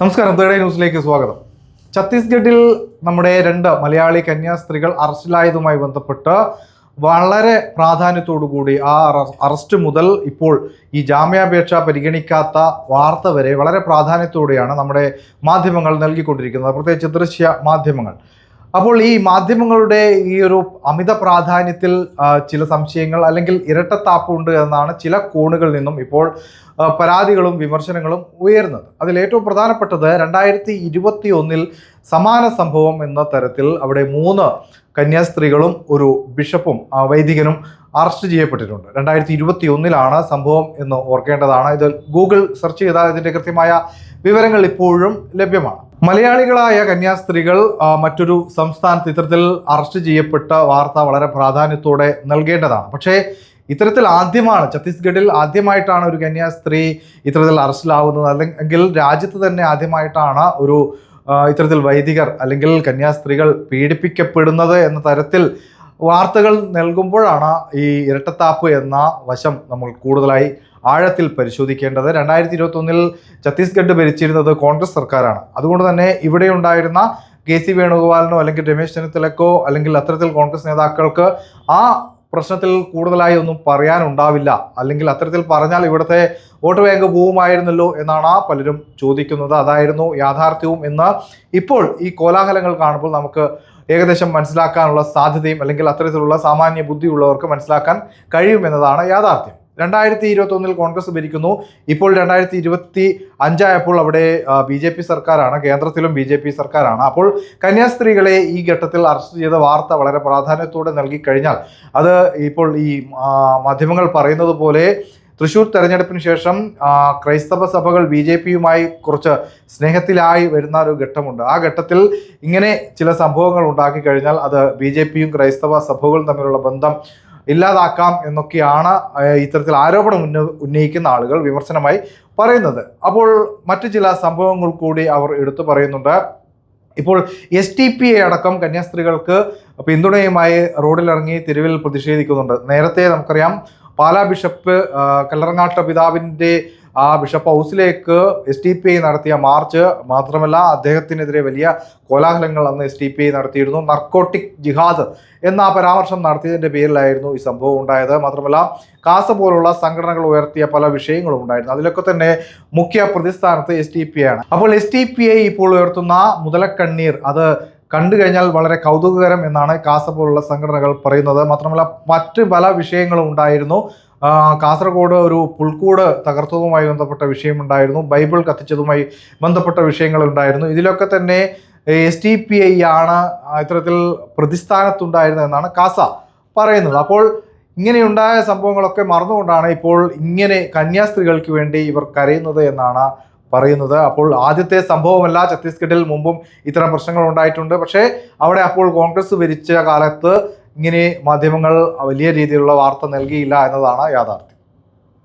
നമസ്കാരം തേർഡ് ന്യൂസിലേക്ക് സ്വാഗതം. ഛത്തീസ്ഗഡിൽ നമ്മുടെ രണ്ട് മലയാളി കന്യാസ്ത്രീകൾ അറസ്റ്റിലായതുമായി ബന്ധപ്പെട്ട് വളരെ പ്രാധാന്യത്തോടുകൂടി ആ അറസ്റ്റ് മുതൽ ഇപ്പോൾ ഈ ജാമ്യാപേക്ഷ പരിഗണിക്കാത്ത വാർത്ത വരെ വളരെ പ്രാധാന്യത്തോടെയാണ് നമ്മുടെ മാധ്യമങ്ങൾ നൽകിക്കൊണ്ടിരിക്കുന്നത്. പ്രത്യേകിച്ച് ദൃശ്യ മാധ്യമങ്ങൾ. അപ്പോൾ ഈ മാധ്യമങ്ങളുടെ ഈ ഒരു അമിത പ്രാധാന്യത്തിൽ ചില സംശയങ്ങൾ അല്ലെങ്കിൽ ഇരട്ടത്താപ്പുണ്ട് എന്നാണ് ചില കോണുകളിൽ നിന്നും ഇപ്പോൾ പരാതികളും വിമർശനങ്ങളും ഉയർന്നത് അതിൽ ഏറ്റവും പ്രധാനപ്പെട്ടത് രണ്ടായിരത്തി ഇരുപത്തി ഒന്നിൽ സമാന സംഭവം എന്ന തരത്തിൽ അവിടെ മൂന്ന് കന്യാസ്ത്രീകളും ഒരു ബിഷപ്പും വൈദികനും അറസ്റ്റ് ചെയ്യപ്പെട്ടിട്ടുണ്ട്. രണ്ടായിരത്തി ഇരുപത്തി ഒന്നിലാണ് സംഭവം എന്ന് ഓർക്കേണ്ടതാണ്. ഇത് ഗൂഗിൾ സെർച്ച് ചെയ്താൽ ഇതിന്റെ കൃത്യമായ വിവരങ്ങൾ ഇപ്പോഴും ലഭ്യമാണ്. മലയാളികളായ കന്യാസ്ത്രീകൾ മറ്റൊരു സംസ്ഥാനത്ത് ഇത്തരത്തിൽ അറസ്റ്റ് ചെയ്യപ്പെട്ട വാർത്ത വളരെ പ്രാധാന്യത്തോടെ നൽകേണ്ടതാണ്. പക്ഷേ ഇത്തരത്തിൽ ആദ്യമാണ് ഛത്തീസ്ഗഡിൽ ആദ്യമായിട്ടാണ് ഒരു കന്യാസ്ത്രീ ഇത്തരത്തിൽ അറസ്റ്റിലാവുന്നത്. അല്ലെങ്കിൽ രാജ്യത്ത് തന്നെ ആദ്യമായിട്ടാണ് ഒരു ഇത്തരത്തിൽ വൈദികർ അല്ലെങ്കിൽ കന്യാസ്ത്രീകൾ പീഡിപ്പിക്കപ്പെടുന്നത് എന്ന തരത്തിൽ വാർത്തകൾ നൽകുമ്പോഴാണ് ഈ ഇരട്ടത്താപ്പ് എന്ന വശം നമ്മൾ കൂടുതലായി ആഴത്തിൽ പരിശോധിക്കേണ്ടത്. രണ്ടായിരത്തി ഇരുപത്തി ഒന്നിൽ ഛത്തീസ്ഗഡ് ഭരിച്ചിരുന്നത് കോൺഗ്രസ് സർക്കാരാണ്. അതുകൊണ്ട് തന്നെ ഇവിടെ ഉണ്ടായിരുന്ന കെ സി വേണുഗോപാലിനോ അല്ലെങ്കിൽ രമേശ് ചെന്നിത്തലക്കോ അല്ലെങ്കിൽ അത്തരത്തിൽ കോൺഗ്രസ് നേതാക്കൾക്ക് ആ പ്രശ്നത്തിൽ കൂടുതലായി ഒന്നും പറയാനുണ്ടാവില്ല. അല്ലെങ്കിൽ അത്തരത്തിൽ പറഞ്ഞാൽ ഇവിടുത്തെ വോട്ട് ബാങ്ക് പോവുമായിരുന്നല്ലോ എന്നാണ് ആ പലരും ചോദിക്കുന്നത്. അതായിരുന്നു യാഥാർത്ഥ്യവും എന്ന് ഇപ്പോൾ ഈ കോലാഹലങ്ങൾ കാണുമ്പോൾ നമുക്ക് ഏകദേശം മനസ്സിലാക്കാനുള്ള സാധ്യതയും അല്ലെങ്കിൽ അത്തരത്തിലുള്ള സാമാന്യ ബുദ്ധിയുള്ളവർക്ക് മനസ്സിലാക്കാൻ കഴിയുമെന്നതാണ് യാഥാർത്ഥ്യം. രണ്ടായിരത്തി ഇരുപത്തി ഒന്നിൽ കോൺഗ്രസ് ഭരിക്കുന്നു. ഇപ്പോൾ രണ്ടായിരത്തി ഇരുപത്തി അഞ്ചായപ്പോൾ അവിടെ ബി ജെ പി സർക്കാരാണ് കേന്ദ്രത്തിലും ബി ജെ പി സർക്കാരാണ്. അപ്പോൾ കന്യാസ്ത്രീകളെ ഈ ഘട്ടത്തിൽ അറസ്റ്റ് ചെയ്ത വാർത്ത വളരെ പ്രാധാന്യത്തോടെ നൽകി കഴിഞ്ഞാൽ അത് ഇപ്പോൾ ഈ മാധ്യമങ്ങൾ പറയുന്നത് പോലെ തൃശൂർ തെരഞ്ഞെടുപ്പിന് ശേഷം ക്രൈസ്തവ സഭകൾ ബി ജെ പിയുമായി കുറച്ച് സ്നേഹത്തിലായി വരുന്ന ഒരു ഘട്ടമുണ്ട്. ആ ഘട്ടത്തിൽ ഇങ്ങനെ ചില സംഭവങ്ങൾ ഉണ്ടാക്കി കഴിഞ്ഞാൽ അത് ബി ജെ പിയും ക്രൈസ്തവ സഭകളും തമ്മിലുള്ള ബന്ധം ഇല്ലാതാക്കാം എന്നൊക്കെയാണ് ഇത്തരത്തിൽ ആരോപണം ഉന്ന ഉന്നയിക്കുന്ന ആളുകൾ വിമർശനമായി പറയുന്നത്. അപ്പോൾ മറ്റു ചില സംഭവങ്ങൾ കൂടി അവർ എടുത്തു പറയുന്നുണ്ട്. ഇപ്പോൾ എസ് ടി പി എ അടക്കം കന്യാസ്ത്രീകൾക്ക് പിന്തുണയുമായി റോഡിലിറങ്ങി തെരുവിൽ പ്രതിഷേധിക്കുന്നുണ്ട്. നേരത്തെ നമുക്കറിയാം പാലാ ബിഷപ്പ് കല്ലറങ്ങാട്ട പിതാവിന്റെ ആ ബിഷപ്പ് ഹൗസിലേക്ക് എസ് ടി പി ഐ നടത്തിയ മാർച്ച് മാത്രമല്ല അദ്ദേഹത്തിനെതിരെ വലിയ കോലാഹലങ്ങൾ അന്ന് എസ് ടി പി ഐ നടത്തിയിരുന്നു. നർക്കോട്ടിക് ജിഹാദ് എന്ന ആ പരാമർശം നടത്തിയതിന്റെ പേരിലായിരുന്നു ഈ സംഭവം ഉണ്ടായത്. മാത്രമല്ല കാസ പോലുള്ള സംഘടനകൾ ഉയർത്തിയ പല വിഷയങ്ങളും ഉണ്ടായിരുന്നു. അതിലൊക്കെ തന്നെ മുഖ്യ പ്രതിസ്ഥാനത്ത് എസ് ടി പി ആണ്. അപ്പോൾ എസ് ടി പി ഐ ഇപ്പോൾ ഉയർത്തുന്ന മുതലക്കണ്ണീർ അത് കണ്ടു കഴിഞ്ഞാൽ വളരെ കൗതുകകരം എന്നാണ് കാസ പോലുള്ള സംഘടനകൾ പറയുന്നത്. മാത്രമല്ല മറ്റ് പല വിഷയങ്ങളും ഉണ്ടായിരുന്നു. കാസർഗോഡ് ഒരു പുൽക്കൂട് തകർത്തതുമായി ബന്ധപ്പെട്ട വിഷയമുണ്ടായിരുന്നു. ബൈബിൾ കത്തിച്ചതുമായി ബന്ധപ്പെട്ട വിഷയങ്ങളുണ്ടായിരുന്നു ഇതിലൊക്കെ തന്നെ എസ് ടി പി ഐ ആണ് ഇത്തരത്തിൽ പ്രതിസ്ഥാനത്തുണ്ടായിരുന്നത് എന്നാണ് കാസ പറയുന്നത്. അപ്പോൾ ഇങ്ങനെയുണ്ടായ സംഭവങ്ങളൊക്കെ മറന്നുകൊണ്ടാണ് ഇപ്പോൾ ഇങ്ങനെ കന്യാസ്ത്രീകൾക്ക് വേണ്ടി ഇവർ കരയുന്നത് എന്നാണ് പറയുന്നത്. അപ്പോൾ ആദ്യത്തെ സംഭവമല്ല ഛത്തീസ്ഗഡിൽ മുമ്പും ഇത്തരം പ്രശ്നങ്ങൾ ഉണ്ടായിട്ടുണ്ട്. പക്ഷേ അവിടെ അപ്പോൾ കോൺഗ്രസ് ഭരിച്ച കാലത്ത് ഇങ്ങനെ മാധ്യമങ്ങൾ വലിയ രീതിയിലുള്ള വാർത്ത നൽകിയില്ല എന്നതാണ് യാഥാർത്ഥ്യം.